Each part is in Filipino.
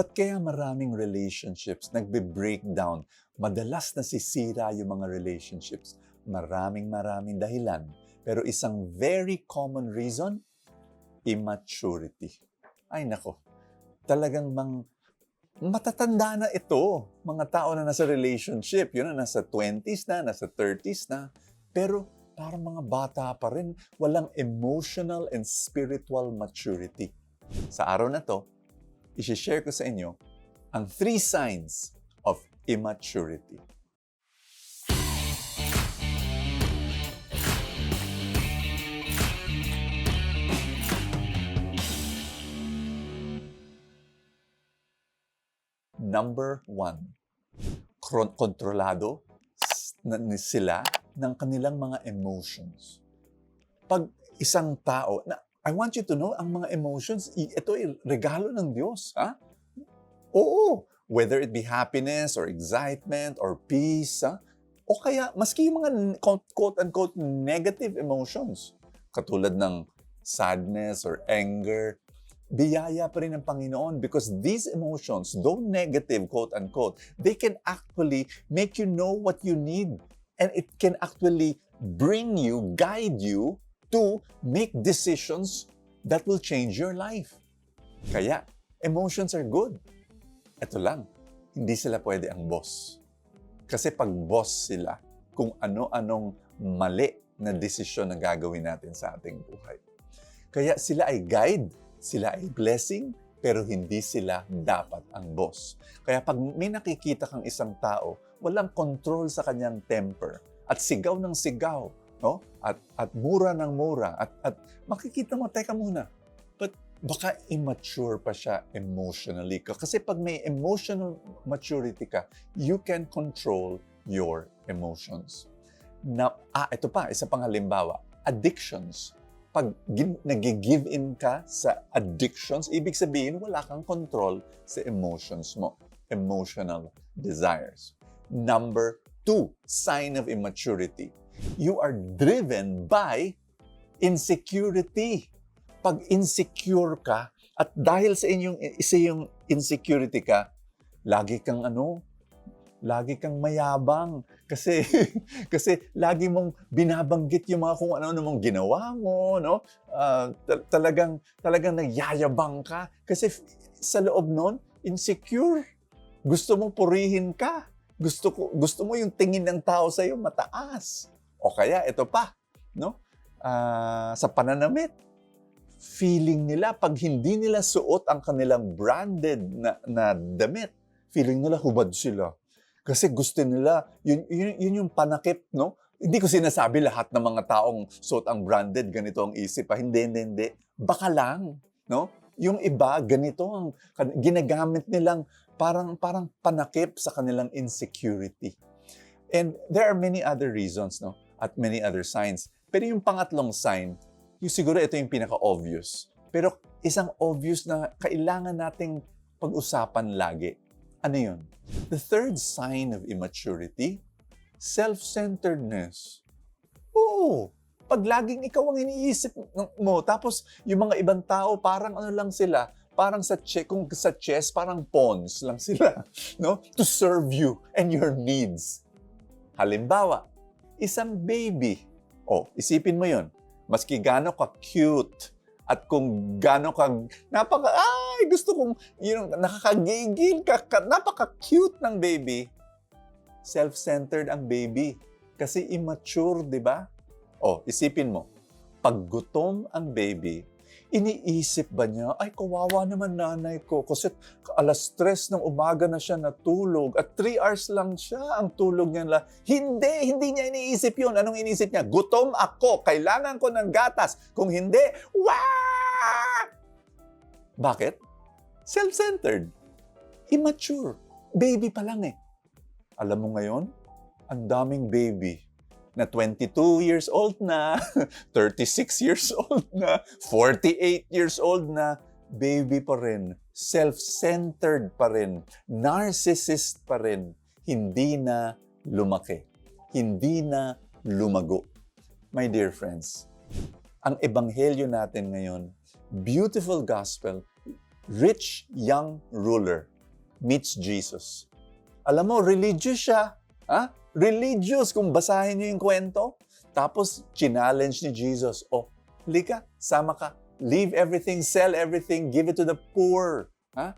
Ba't kaya maraming relationships nagbe-breakdown? Madalas nasisira yung mga relationships. Maraming maraming dahilan. Pero isang very common reason, immaturity. Ay nako, talagang mang matatanda na ito. Mga tao na nasa relationship, yun na nasa 20s na, nasa 30s na. Pero parang mga bata pa rin, walang emotional and spiritual maturity. Sa araw na to, isi-share ko sa inyo ang three signs of immaturity. Number one, kontrolado sila ng kanilang mga emotions. Pag isang tao, na, I want you to know, ang mga emotions, ito ay regalo ng Diyos. Ha? Oo, whether it be happiness or excitement or peace, ha? o kaya maski yung mga quote-unquote negative emotions, katulad ng sadness or anger, biyaya pa rin ng Panginoon because these emotions, though negative, quote-unquote, they can actually make you know what you need. And it can actually bring you, guide you to make decisions that will change your life. Kaya, emotions are good. Ito lang, hindi sila pwede ang boss. Kasi pag boss sila, kung ano-anong mali na desisyon na gagawin natin sa ating buhay. Kaya sila ay guide, sila ay blessing, pero hindi sila dapat ang boss. Kaya pag may nakikita kang isang tao, walang control sa kanyang temper, at sigaw ng sigaw, no? At at mura ng mura, at at makikita mo, teka muna, but baka immature pa siya emotionally ka. Kasi pag may emotional maturity ka, you can control your emotions. Na, ah, ito pa, isa pang halimbawa, addictions pag nag-give in ka sa addictions, ibig sabihin wala kang control sa emotions mo, emotional desires. Number two, sign of immaturity. You are driven by insecurity. Pag insecure ka, at dahil sa inyong isa yung insecurity ka, lagi kang ano, lagi kang mayabang. Kasi kasi lagi mong binabanggit yung mga kung ano mong ginawa mo no? Ta- talagang talagang nagyayabang ka. Kasi sa loob nun insecure. Gusto mo purihin ka. Gusto ko gusto mo yung tingin ng tao sa iyo mataas o kaya ito pa no Ah, sa pananamit feeling nila pag hindi nila suot ang kanilang branded na, na damit feeling nila hubad sila kasi gusto nila, yun, yun, yun yung panakip, no? Hindi ko sinasabi lahat ng mga taong suot ang branded, ganito ang isip. Ha? Hindi, hindi, hindi. Baka lang, no? Yung iba, ganito ang ginagamit nilang parang, parang panakip sa kanilang insecurity. And there are many other reasons, no? At many other signs. Pero yung pangatlong sign, yung siguro ito yung pinaka-obvious. Pero isang obvious na kailangan nating pag-usapan lagi. Ano yun? The third sign of immaturity, self-centeredness. Oo. Pag laging ikaw ang iniisip mo, tapos yung mga ibang tao, parang ano lang sila, parang sa chess, kung sa chess, parang pawns lang sila, no? To serve you and your needs. Halimbawa, isang baby. Oh, isipin mo yon. Maski gaano ka cute, at kung gaano ka, napaka, ay, gusto kong, yun, nakakagigil ka, ka napaka-cute ng baby. Self-centered ang baby. Kasi immature, di ba? O, isipin mo, pag gutom ang baby, iniisip ba niya, ay, kawawa naman nanay ko kasi alas stress ng umaga na siya natulog at 3 hours lang siya ang tulog niya. La. Hindi, hindi niya iniisip yun. Anong iniisip niya? Gutom ako, kailangan ko ng gatas. Kung hindi, wah! Bakit? Self-centered. Immature. Baby pa lang eh. Alam mo ngayon, ang daming baby na 22 years old na, 36 years old na, 48 years old na, baby pa rin, self-centered pa rin, narcissist pa rin, hindi na lumaki, hindi na lumago. My dear friends, ang ebanghelyo natin ngayon, beautiful gospel, rich young ruler meets Jesus. Alam mo, religious siya. Ha? Religious. Kung basahin niyo yung kwento, tapos challenge ni Jesus, oh, halika, sama ka. Leave everything, sell everything, give it to the poor. Ha?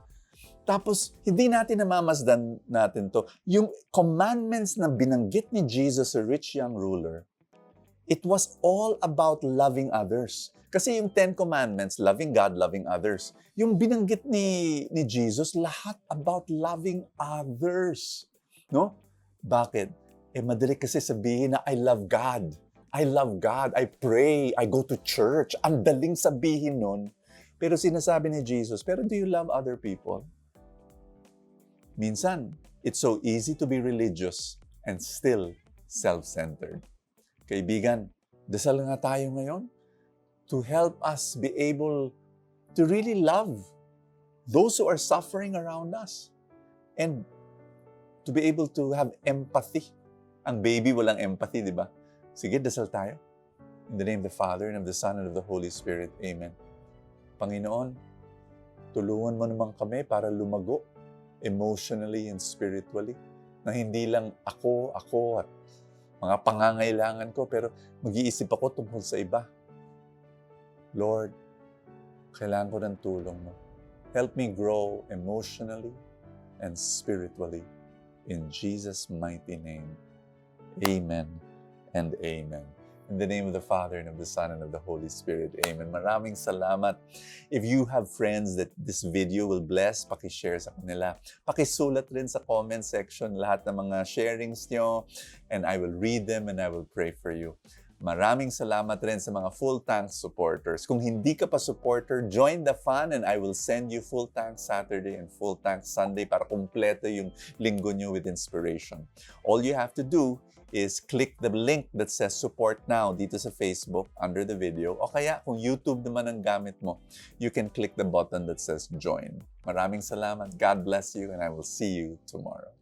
Tapos, hindi natin namamasdan natin to. Yung commandments na binanggit ni Jesus sa rich young ruler, it was all about loving others. Kasi yung Ten Commandments, loving God, loving others. Yung binanggit ni, ni Jesus, lahat about loving others. No? Bakit? Eh, madali kasi sabihin na I love God. I love God. I pray. I go to church. Ang daling sabihin nun. Pero sinasabi ni Jesus, pero do you love other people? Minsan, it's so easy to be religious and still self-centered. Kaibigan, dasal nga tayo ngayon to help us be able to really love those who are suffering around us and to be able to have empathy. Ang baby walang empathy, di ba? Sige, dasal tayo. In the name of the Father, and of the Son, and of the Holy Spirit. Amen. Panginoon, tulungan mo naman kami para lumago emotionally and spiritually. Na hindi lang ako, ako at mga pangangailangan ko, pero mag-iisip ako tungkol sa iba. Lord, kailangan ko ng tulong mo. Help me grow emotionally and spiritually. In Jesus' mighty name. Amen and amen. In the name of the Father, and of the Son, and of the Holy Spirit. Amen. Maraming salamat. If you have friends that this video will bless, pakishare sa kanila. Pakisulat rin sa comment section lahat ng mga sharings nyo, and I will read them and I will pray for you. Maraming salamat rin sa mga full tank supporters. Kung hindi ka pa supporter, join the fun and I will send you full tank Saturday and full tank Sunday para kumpleto yung linggo nyo with inspiration. All you have to do is click the link that says support now dito sa Facebook under the video o kaya kung YouTube naman ang gamit mo, you can click the button that says join. Maraming salamat. God bless you and I will see you tomorrow.